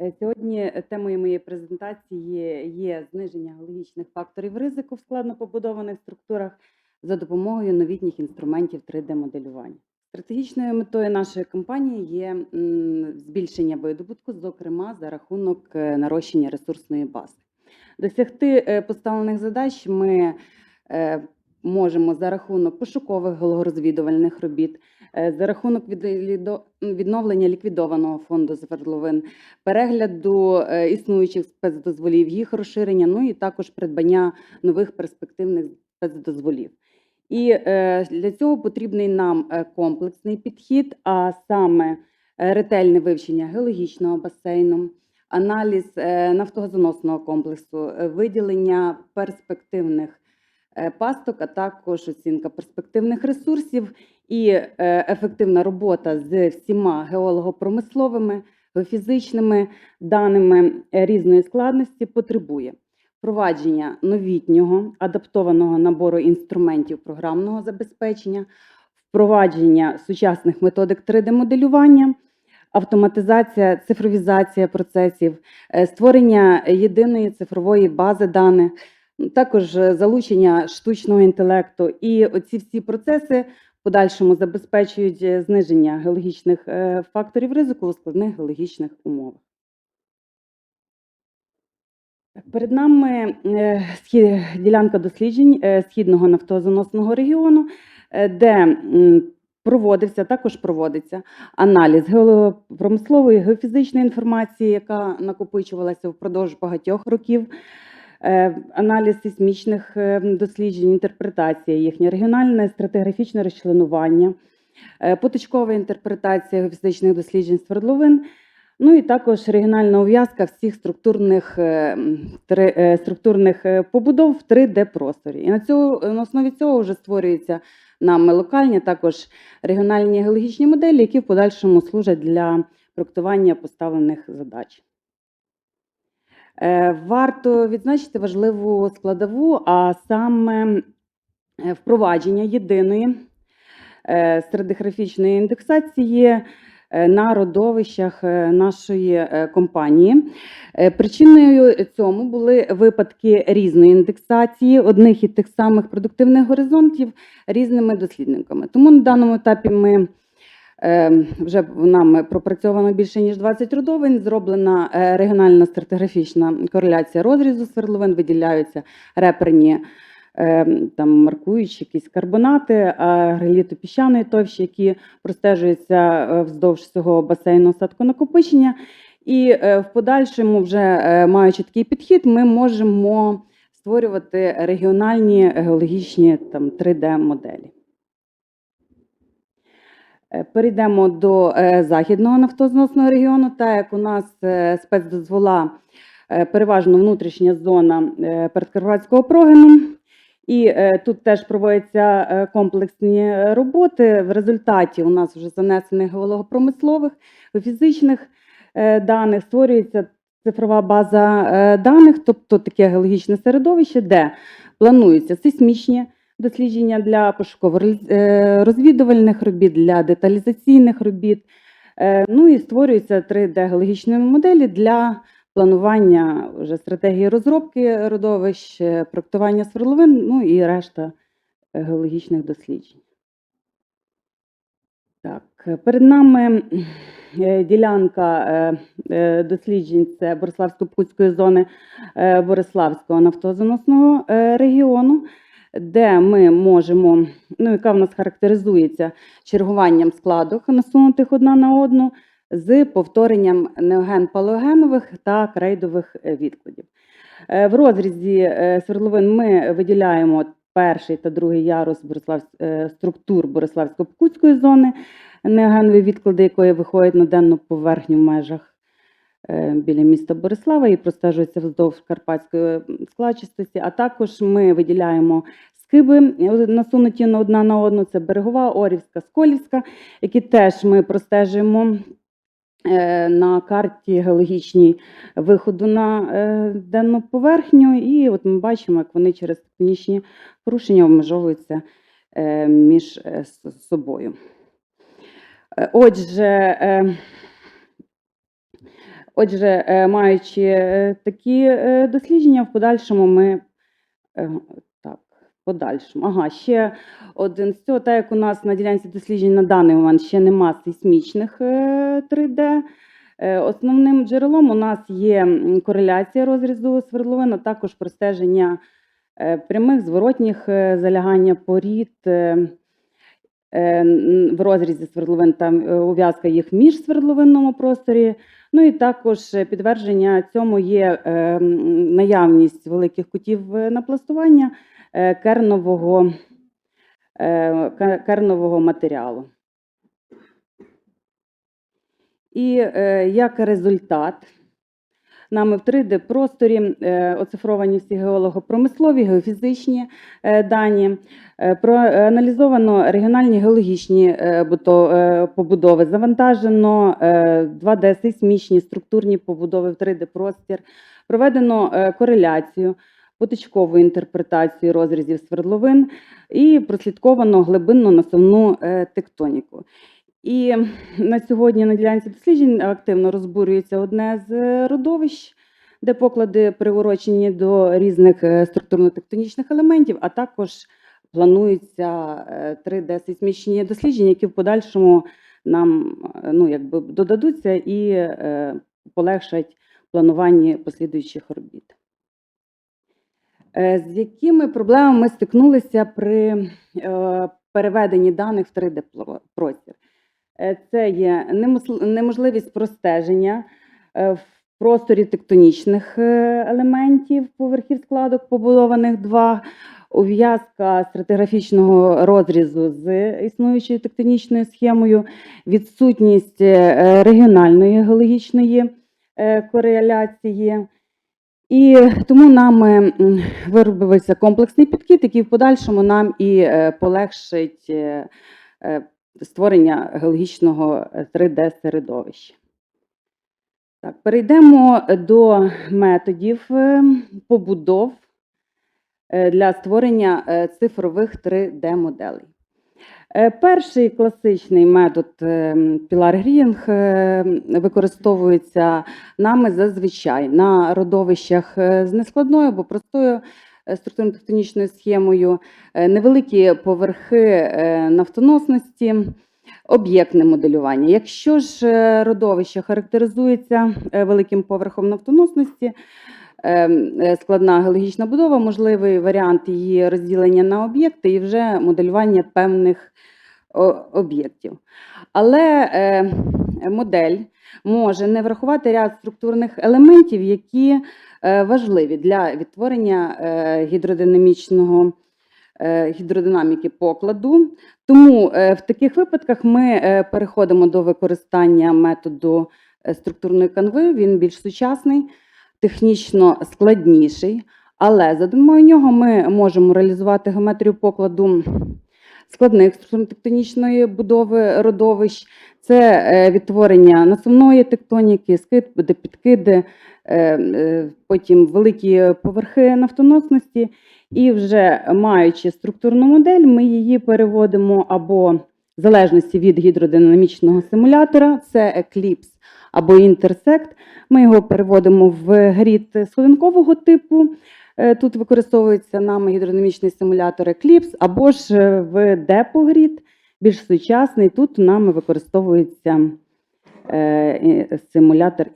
Е, Сьогодні темою моєї презентації є зниження геологічних факторів ризику в складно побудованих структурах за допомогою новітніх інструментів 3D-моделювання. Стратегічною метою нашої компанії є збільшення видобутку, зокрема за рахунок е, нарощення ресурсної бази. Досягти е, поставлених задач ми е, можемо за рахунок пошукових геологорозвідувальних робіт, е, за рахунок відновлення ліквідованого фонду свердловин, перегляду е, існуючих спецдозволів, їх розширення, ну і також придбання нових перспективних спецдозволів. І е, для цього потрібний нам комплексний підхід, а саме ретельне вивчення геологічного басейну, аналіз нафтогазоносного комплексу, виділення перспективних пасток, а також оцінка перспективних ресурсів і е, ефективна робота з всіма геолого-промисловими, геофізичними даними е, різної складності потребує. Впровадження новітнього адаптованого набору інструментів програмного забезпечення, впровадження сучасних методик 3D-моделювання, автоматизація, цифровізація процесів, е, створення єдиної цифрової бази даних, також е, залучення штучного інтелекту. І оці всі процеси в подальшому забезпечують е, зниження геологічних е, факторів ризику у складних геологічних умовах. Перед нами ділянка досліджень східного нафтозаносного регіону, де проводився, також проводиться аналіз геопромислової геофізичної інформації, яка накопичувалася впродовж багатьох років, аналіз сейсмічних е, досліджень, інтерпретація їхня, регіональне стратиграфічне розчленування, е, поточкова інтерпретація геофізичних досліджень свердловин, Ну і також регіональна ув'язка всіх структурних, е, е, структурних е, побудов в 3D-просторі. І на, цього, на основі цього вже створюються нами локальні, також регіональні геологічні моделі, які в подальшому служать для проектування поставлених задач. Е, Варто відзначити важливу складову, а саме е, впровадження єдиної е, стратиграфічної індексації на родовищах нашої компанії. Причиною цьому були випадки різної індексації одних і тих самих продуктивних горизонтів різними дослідниками. Тому на даному етапі ми вже нами пропрацьовано більше ніж 20 родовин. Зроблена е, регіональна стратиграфічна кореляція розрізу свердловин, виділяються реперні е, там маркуючі якісь карбонати, гранітопіщаної товщі, які простежуються е, вздовж цього басейну осадконакопичення. І е, в подальшому, вже маючи такий підхід, ми можемо створювати регіональні геологічні там 3D-моделі. Е, Перейдемо до е, західного нафтозносного регіону. Так як у нас е, спецдозвола переважно внутрішня зона передкарпатського прогину. І тут теж проводяться комплексні роботи. В результаті у нас вже занесених геологопромислових, фізичних даних створюється цифрова база даних, тобто таке геологічне середовище, де плануються сейсмічні дослідження для пошуково-розвідувальних робіт, для деталізаційних робіт. Е, Ну і створюються 3D-геологічні моделі для планування вже стратегії розробки родовищ, е, проектування свердловин, ну і решта е, геологічних досліджень. Так, е, перед нами е, ділянка е, е, досліджень це Бориславсько-Путської зони е, Бориславського нафтозаносного е, регіону, де ми можемо, ну, яка в нас характеризується чергуванням складок, насунутих одна на одну, з повторенням неоген-палеогенових та крейдових відкладів. Е, В розрізі е, свердловин ми виділяємо перший та другий ярус Борислав... е, структур Бориславсько-Пкутської зони, неогенові відклади якої виходять на денну поверхню в межах біля міста Борислава і простежуються вздовж карпатської складчистості. А також ми виділяємо скиби, е, насунуті одна на одну. Це берегова, Орівська, Сколівська, які теж ми простежуємо е, на карті геологічній виходу на е, денну поверхню. І от ми бачимо, як вони через тектонічні порушення обмежовуються е, між е, собою. Е, Отже, е, Отже, е, маючи е, такі е, дослідження, в подальшому ми так, подальшому. Ага, ще один з цього, так як у нас на ділянці досліджень на даний момент ще нема сейсмічних е, 3D. е, Основним джерелом у нас є кореляція розрізу свердловин, а також простеження прямих зворотніх залягання порід в розрізі свердловин та е, ув'язка їх між свердловинному просторі. Ну і також е, підтвердження цьому є е, наявність великих кутів е, напластування е, кернового, е, кернового матеріалу. І е, як результат, нами в 3D-просторі е, оцифровані всі геолого-промислові, геофізичні е, дані, е, проаналізовано регіональні геологічні побудови, завантажено е, 2D-сейсмічні структурні побудови в 3D-простір, проведено кореляцію, потичкову інтерпретацію розрізів свердловин і прослідковано глибинну насувну тектоніку. І на сьогодні на ділянці досліджень активно розбурюється одне з родовищ, де поклади приурочені до різних е, структурно-тектонічних елементів, а також плануються 3D-сейсмічні дослідження, які в подальшому нам е, ну, якби додадуться і е, полегшать плануванні послідуючих робіт. Е, З якими проблемами ми стикнулися при е, переведенні даних в 3D-простір? Е, Це є неможливість простеження е, в просторі тектонічних е, елементів поверхів складок, побудованих два, ув'язка стратиграфічного розрізу з існуючою тектонічною схемою, відсутність регіональної геологічної кореляції. І тому нам виробився комплексний підхід, який в подальшому нам і полегшить створення геологічного 3D-середовища. Так, перейдемо до методів е, побудов е, для створення е, цифрових 3D-моделей. Е, Перший класичний метод е, Greening е, використовується нами зазвичай на родовищах е, з нескладною або простою е, структурно-тектонічною схемою, е, невеликі поверхи е, нафтоносності, об'єктне моделювання. Якщо ж е, родовище характеризується е, великим поверхом нафтоносності, е, е, складна геологічна будова, можливий варіант її розділення на об'єкти і вже моделювання певних об'єктів. Але е, модель може не врахувати ряд структурних елементів, які е, важливі для відтворення е, гідродинамічного е, гідродинаміки покладу. Тому в таких випадках ми переходимо до використання методу структурної канви. Він більш сучасний, технічно складніший, але за допомогою нього ми можемо реалізувати геометрію покладу складних структурно-тектонічної будови родовищ. Це е, відтворення насувної тектоніки, скиди, підкиди, е, е, потім великі поверхи нафтоносності. І вже маючи структурну модель, ми її переводимо або в залежності від гідродинамічного симулятора, це Eclipse або Intersect. Ми його переводимо в грід сходинкового типу. Е, Тут використовується нами гідродинамічний симулятор Eclipse, або ж е, в DepoGrid, більш сучасний. Тут нами використовується е, симулятор.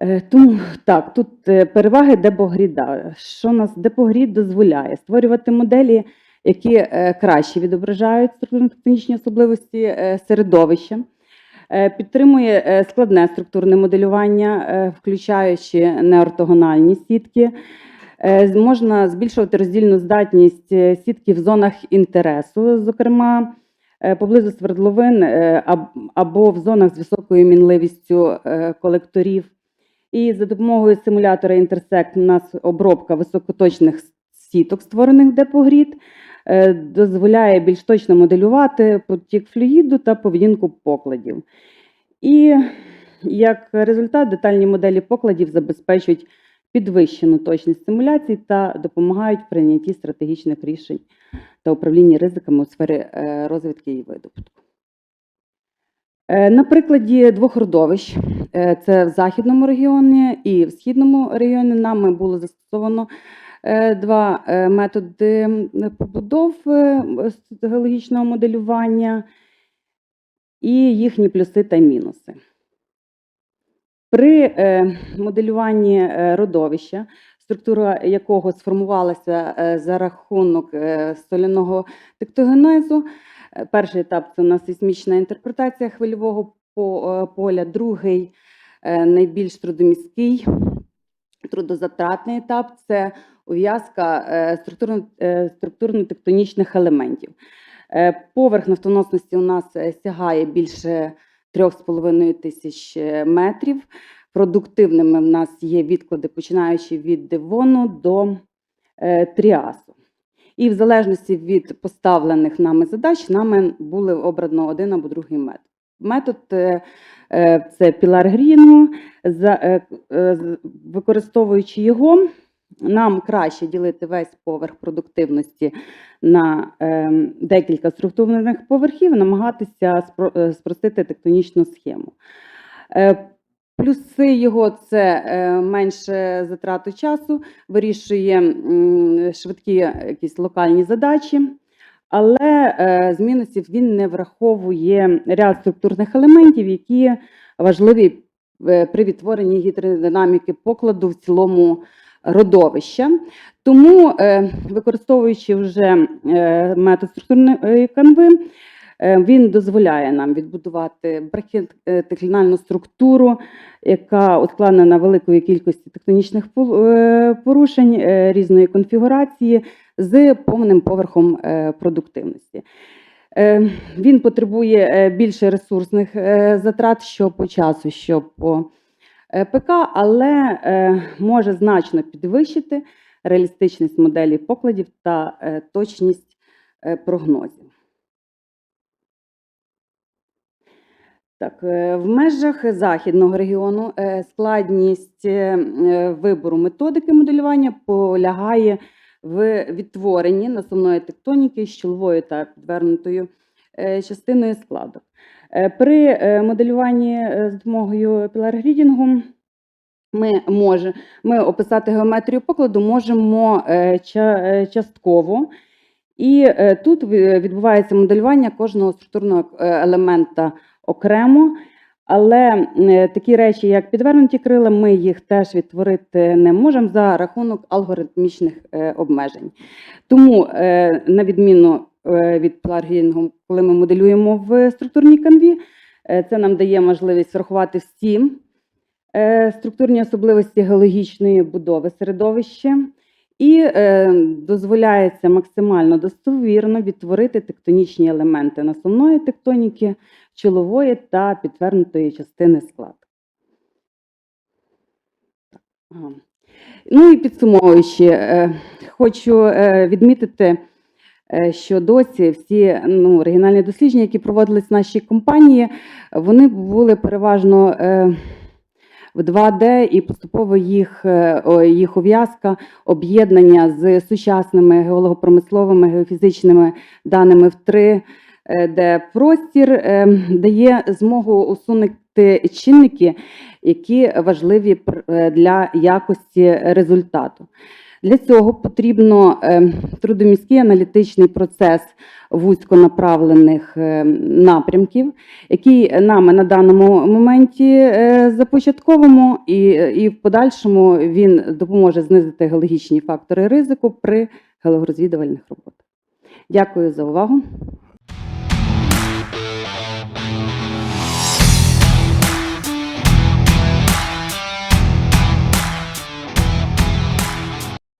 Е, Тому так, тут переваги депогріда. Що нас депогрід дозволяє? Створювати моделі, які краще відображають структурно-тектонічні особливості середовища, підтримує е, складне структурне моделювання, е, включаючи неортогональні сітки. Е, Можна збільшувати роздільну здатність е, сітки в зонах інтересу, зокрема е, поблизу свердловин е, або в зонах з високою мінливістю е, колекторів. І за допомогою симулятора Intersect у нас обробка високоточних сіток, створених депогрід, е, дозволяє більш точно моделювати потік флюїду та поведінку покладів. І як результат, детальні моделі покладів забезпечують підвищену точність симуляцій та допомагають прийнятті стратегічних рішень та управлінні ризиками у сфері е, розвідки і видобутку. Е, На прикладі двох родовищ, е, це в західному регіоні і в східному регіоні, нами було застосовано е, два е, методи м, побудов е, геологічного моделювання і їхні плюси та мінуси. При е, моделюванні е, родовища, структура якого сформувалася е, за рахунок е, соляного тектогенезу, Е, Перший етап це у нас сейсмічна інтерпретація хвильового е, поля, другий е, найбільш трудомісткий, трудозатратний етап це ув'язка е, е, структурно-тектонічних елементів. Е, Поверх нафтоносності у нас сягає більше 3,5 тисяч метрів. Продуктивними в нас є відклади, починаючи від Девону до Тріасу. І в залежності від поставлених нами задач, нами були обрано один або другий метод. Метод це пілар з- використовуючи його, нам краще ділити весь поверх продуктивності на е, декілька структурних поверхів, намагатися спро- е, спростити тектонічну схему. Е, Плюси його це е, менше затрату часу, вирішує м, швидкі якісь локальні задачі, але е, з мінусів він не враховує ряд структурних елементів, які важливі е, при відтворенні гідродинаміки покладу в цілому родовища. Тому, е, використовуючи вже е, метод структурної канви, е, він дозволяє нам відбудувати брахіотеклінальну структуру, яка ускладнена великою кількістю тектонічних порушень різної конфігурації з повним поверхом продуктивності. Він потребує більше ресурсних затрат що по часу, що по ПК, але е, може значно підвищити реалістичність моделі покладів та е, точність е, прогнозів. Так, е, в межах західного регіону е, складність е, е, вибору методики моделювання полягає в відтворенні насувної тектоніки з щіловою та підвернутою е, частиною складок. Е, При е, моделюванні е, з допомогою пілар-грідінгу ми може, ми описати геометрію покладу можемо ча- частково. І тут відбувається моделювання кожного структурного елемента окремо. Але такі речі, як підвернуті крила, ми їх теж відтворити не можемо за рахунок алгоритмічних обмежень. Тому, на відміну від плагінгу, коли ми моделюємо в структурній канві, е, це нам дає можливість врахувати всі е, структурні особливості геологічної будови середовища і е, дозволяється максимально достовірно відтворити тектонічні елементи насувної тектоніки, чолової та підтвернутої частини складу. Ну і підсумовуючи, е, хочу е, відмітити, е, що досі всі ну, оригінальні дослідження, які проводились в нашій компанії, вони були переважно е, в 2D і поступово їх, е, їх ув'язка, об'єднання з сучасними геологопромисловими геофізичними даними в 3 де простір е, дає змогу усунути чинники, які важливі е, для якості результату. Для цього потрібно е, трудоміський аналітичний процес вузьконаправлених е, напрямків, який нами на даному моменті започатковуємо, започатковому, і, і в подальшому він допоможе знизити геологічні фактори ризику при геологорозвідувальних роботах. Дякую за увагу.